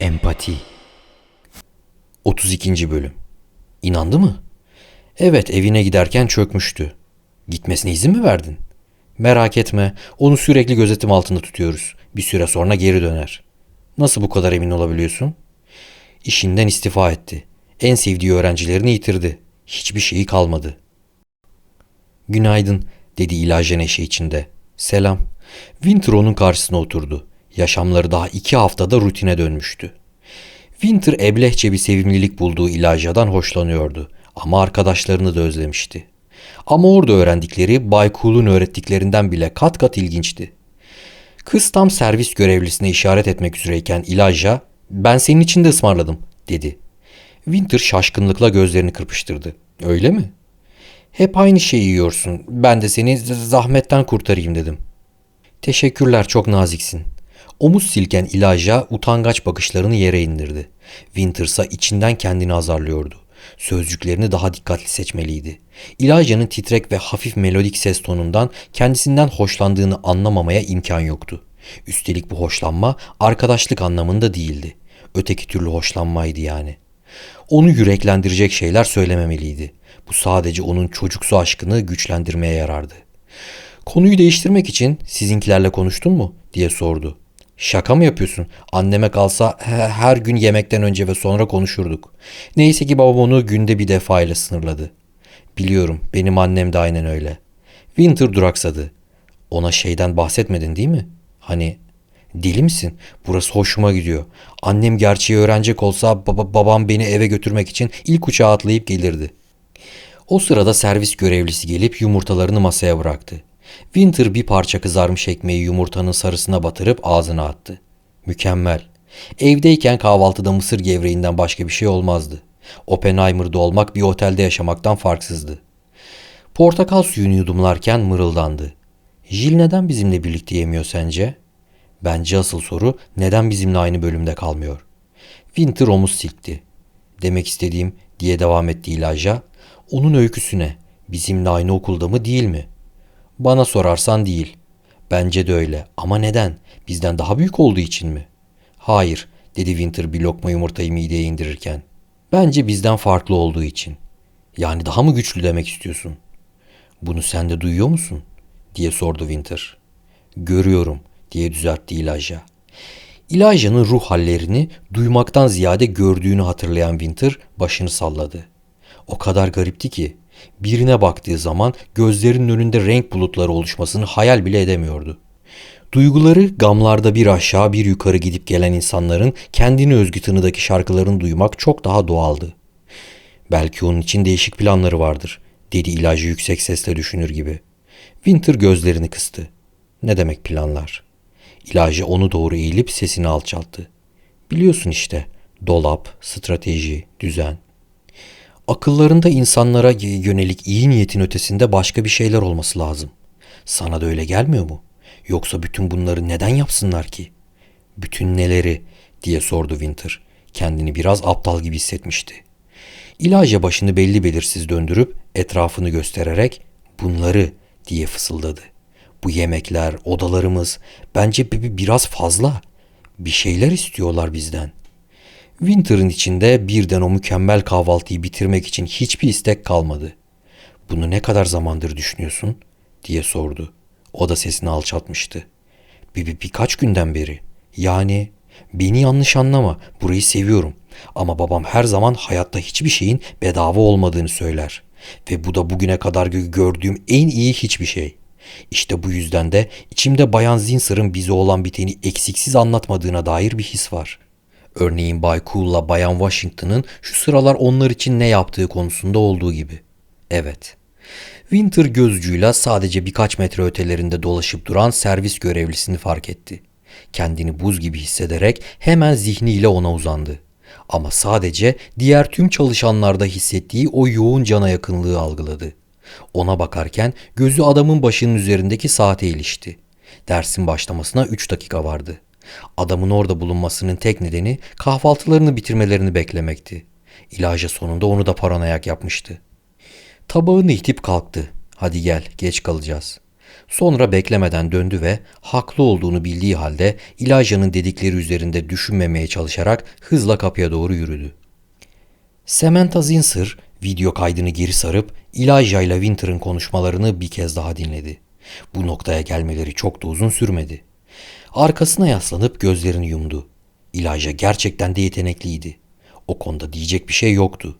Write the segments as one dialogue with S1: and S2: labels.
S1: Empati 32. Bölüm İnandı mı? Evet evine giderken çökmüştü. Gitmesine izin mi verdin? Merak etme onu sürekli gözetim altında tutuyoruz. Bir süre sonra geri döner. Nasıl bu kadar emin olabiliyorsun? İşinden istifa etti. En sevdiği öğrencilerini yitirdi. Hiçbir şeyi kalmadı. Günaydın dedi ilaca neşe içinde. Selam. Winter onun karşısına oturdu. Yaşamları daha iki haftada rutine dönmüştü. Winter eblehçe bir sevimlilik bulduğu İlaja'dan hoşlanıyordu ama arkadaşlarını da özlemişti. Ama orada öğrendikleri Bay Cool'un öğrettiklerinden bile kat kat ilginçti. Kız tam servis görevlisine işaret etmek üzereyken İlaja, ben senin için de ısmarladım dedi. Winter şaşkınlıkla gözlerini kırpıştırdı. Öyle mi? Hep aynı şeyi yiyorsun. Ben de seni zahmetten kurtarayım dedim. Teşekkürler çok naziksin. Omuz silken İlaja utangaç bakışlarını yere indirdi. Wintersa içinden kendini azarlıyordu. Sözcüklerini daha dikkatli seçmeliydi. İlaja'nın titrek ve hafif melodik ses tonundan kendisinden hoşlandığını anlamamaya imkan yoktu. Üstelik bu hoşlanma arkadaşlık anlamında değildi. Öteki türlü hoşlanmaydı yani. Onu yüreklendirecek şeyler söylememeliydi. Bu sadece onun çocuksu aşkını güçlendirmeye yarardı. Konuyu değiştirmek için sizinkilerle konuştun mu diye sordu. Şaka mı yapıyorsun? Anneme kalsa he- her gün yemekten önce ve sonra konuşurduk. Neyse ki babam onu günde bir defa ile sınırladı. Biliyorum benim annem de aynen öyle. Winter duraksadı. Ona şeyden bahsetmedin değil mi? Hani deli misin? Burası hoşuma gidiyor. Annem gerçeği öğrenecek olsa baba, babam beni eve götürmek için ilk uçağa atlayıp gelirdi. O sırada servis görevlisi gelip yumurtalarını masaya bıraktı. Winter bir parça kızarmış ekmeği yumurtanın sarısına batırıp ağzına attı. Mükemmel. Evdeyken kahvaltıda mısır gevreğinden başka bir şey olmazdı. Oppenheimer'da olmak bir otelde yaşamaktan farksızdı. Portakal suyunu yudumlarken mırıldandı. Jill neden bizimle birlikte yemiyor sence? Bence asıl soru neden bizimle aynı bölümde kalmıyor? Winter omuz silkti. Demek istediğim diye devam etti İlaja. Onun öyküsüne bizimle aynı okulda mı değil mi? Bana sorarsan değil. Bence de öyle ama neden? Bizden daha büyük olduğu için mi? Hayır dedi Winter bir lokma yumurtayı mideye indirirken. Bence bizden farklı olduğu için. Yani daha mı güçlü demek istiyorsun? Bunu sen de duyuyor musun? diye sordu Winter. Görüyorum diye düzeltti İlaja. İlaja'nın ruh hallerini duymaktan ziyade gördüğünü hatırlayan Winter başını salladı. O kadar garipti ki birine baktığı zaman gözlerinin önünde renk bulutları oluşmasını hayal bile edemiyordu. Duyguları gamlarda bir aşağı bir yukarı gidip gelen insanların kendini özgü tınıdaki şarkılarını duymak çok daha doğaldı. Belki onun için değişik planları vardır, dedi ilacı yüksek sesle düşünür gibi. Winter gözlerini kıstı. Ne demek planlar? İlacı onu doğru eğilip sesini alçalttı. Biliyorsun işte, dolap, strateji, düzen. Akıllarında insanlara yönelik iyi niyetin ötesinde başka bir şeyler olması lazım. Sana da öyle gelmiyor mu? Yoksa bütün bunları neden yapsınlar ki? Bütün neleri diye sordu Winter. Kendini biraz aptal gibi hissetmişti. İlaca başını belli belirsiz döndürüp etrafını göstererek bunları diye fısıldadı. Bu yemekler, odalarımız bence bi- bi- biraz fazla. Bir şeyler istiyorlar bizden. Winter'ın içinde birden o mükemmel kahvaltıyı bitirmek için hiçbir istek kalmadı. Bunu ne kadar zamandır düşünüyorsun? diye sordu. O da sesini alçaltmıştı. Bir, bir- birkaç günden beri. Yani beni yanlış anlama. Burayı seviyorum. Ama babam her zaman hayatta hiçbir şeyin bedava olmadığını söyler. Ve bu da bugüne kadar gö- gördüğüm en iyi hiçbir şey. İşte bu yüzden de içimde Bayan Zinsar'ın bize olan biteni eksiksiz anlatmadığına dair bir his var. Örneğin Bay Cool'la Bayan Washington'ın şu sıralar onlar için ne yaptığı konusunda olduğu gibi. Evet. Winter gözcüyle sadece birkaç metre ötelerinde dolaşıp duran servis görevlisini fark etti. Kendini buz gibi hissederek hemen zihniyle ona uzandı. Ama sadece diğer tüm çalışanlarda hissettiği o yoğun cana yakınlığı algıladı. Ona bakarken gözü adamın başının üzerindeki saate ilişti. Dersin başlamasına 3 dakika vardı. Adamın orada bulunmasının tek nedeni kahvaltılarını bitirmelerini beklemekti. İlaca sonunda onu da paranoyak yapmıştı. Tabağını itip kalktı. Hadi gel, geç kalacağız. Sonra beklemeden döndü ve haklı olduğunu bildiği halde Elijah'nın dedikleri üzerinde düşünmemeye çalışarak hızla kapıya doğru yürüdü. Samantha Zinsir video kaydını geri sarıp Elijah ile Winter'ın konuşmalarını bir kez daha dinledi. Bu noktaya gelmeleri çok da uzun sürmedi. Arkasına yaslanıp gözlerini yumdu. Elijah gerçekten de yetenekliydi. O konuda diyecek bir şey yoktu.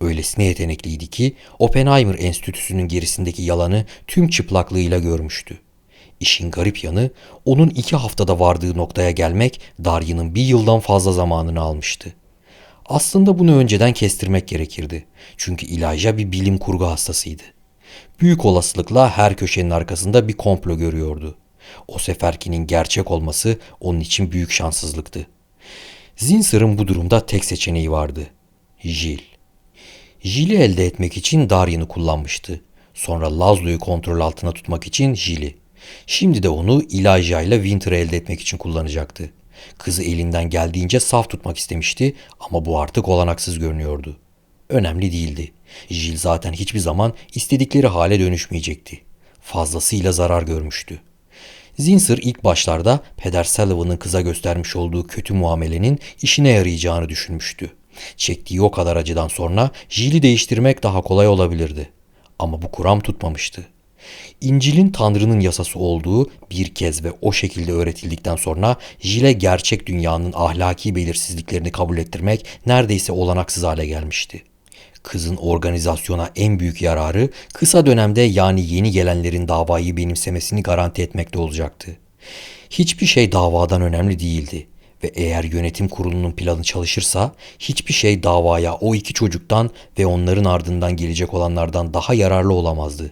S1: Öylesine yetenekliydi ki Oppenheimer Enstitüsü'nün gerisindeki yalanı tüm çıplaklığıyla görmüştü. İşin garip yanı onun iki haftada vardığı noktaya gelmek Darya'nın bir yıldan fazla zamanını almıştı. Aslında bunu önceden kestirmek gerekirdi. Çünkü Elijah bir bilim kurgu hastasıydı. Büyük olasılıkla her köşenin arkasında bir komplo görüyordu. O seferkinin gerçek olması onun için büyük şanssızlıktı. Zinsir'in bu durumda tek seçeneği vardı. Jill. Jill'i elde etmek için Darian'ı kullanmıştı. Sonra Lazlo'yu kontrol altına tutmak için Jill'i. Şimdi de onu Elijah ile Winter'ı elde etmek için kullanacaktı. Kızı elinden geldiğince saf tutmak istemişti ama bu artık olanaksız görünüyordu. Önemli değildi. Jill zaten hiçbir zaman istedikleri hale dönüşmeyecekti. Fazlasıyla zarar görmüştü. Zinsir ilk başlarda Peder Sullivan'ın kıza göstermiş olduğu kötü muamelenin işine yarayacağını düşünmüştü. Çektiği o kadar acıdan sonra Jill'i değiştirmek daha kolay olabilirdi. Ama bu kuram tutmamıştı. İncil'in Tanrı'nın yasası olduğu bir kez ve o şekilde öğretildikten sonra Jill'e gerçek dünyanın ahlaki belirsizliklerini kabul ettirmek neredeyse olanaksız hale gelmişti. Kızın organizasyona en büyük yararı kısa dönemde yani yeni gelenlerin davayı benimsemesini garanti etmekte olacaktı. Hiçbir şey davadan önemli değildi ve eğer yönetim kurulunun planı çalışırsa hiçbir şey davaya o iki çocuktan ve onların ardından gelecek olanlardan daha yararlı olamazdı.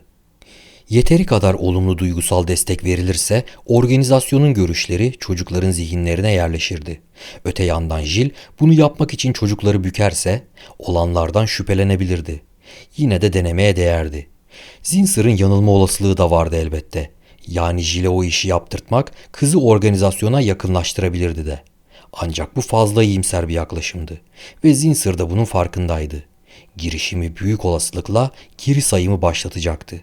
S1: Yeteri kadar olumlu duygusal destek verilirse organizasyonun görüşleri çocukların zihinlerine yerleşirdi. Öte yandan Jill bunu yapmak için çocukları bükerse olanlardan şüphelenebilirdi. Yine de denemeye değerdi. Zinsir'in yanılma olasılığı da vardı elbette. Yani Jill'e o işi yaptırtmak kızı organizasyona yakınlaştırabilirdi de. Ancak bu fazla iyimser bir yaklaşımdı ve Zinsir de bunun farkındaydı. Girişimi büyük olasılıkla geri sayımı başlatacaktı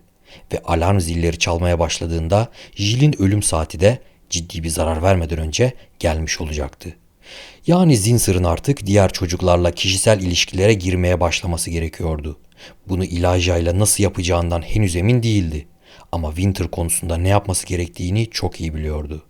S1: ve alarm zilleri çalmaya başladığında Jill'in ölüm saati de ciddi bir zarar vermeden önce gelmiş olacaktı. Yani Zinsir'in artık diğer çocuklarla kişisel ilişkilere girmeye başlaması gerekiyordu. Bunu Elijah nasıl yapacağından henüz emin değildi. Ama Winter konusunda ne yapması gerektiğini çok iyi biliyordu.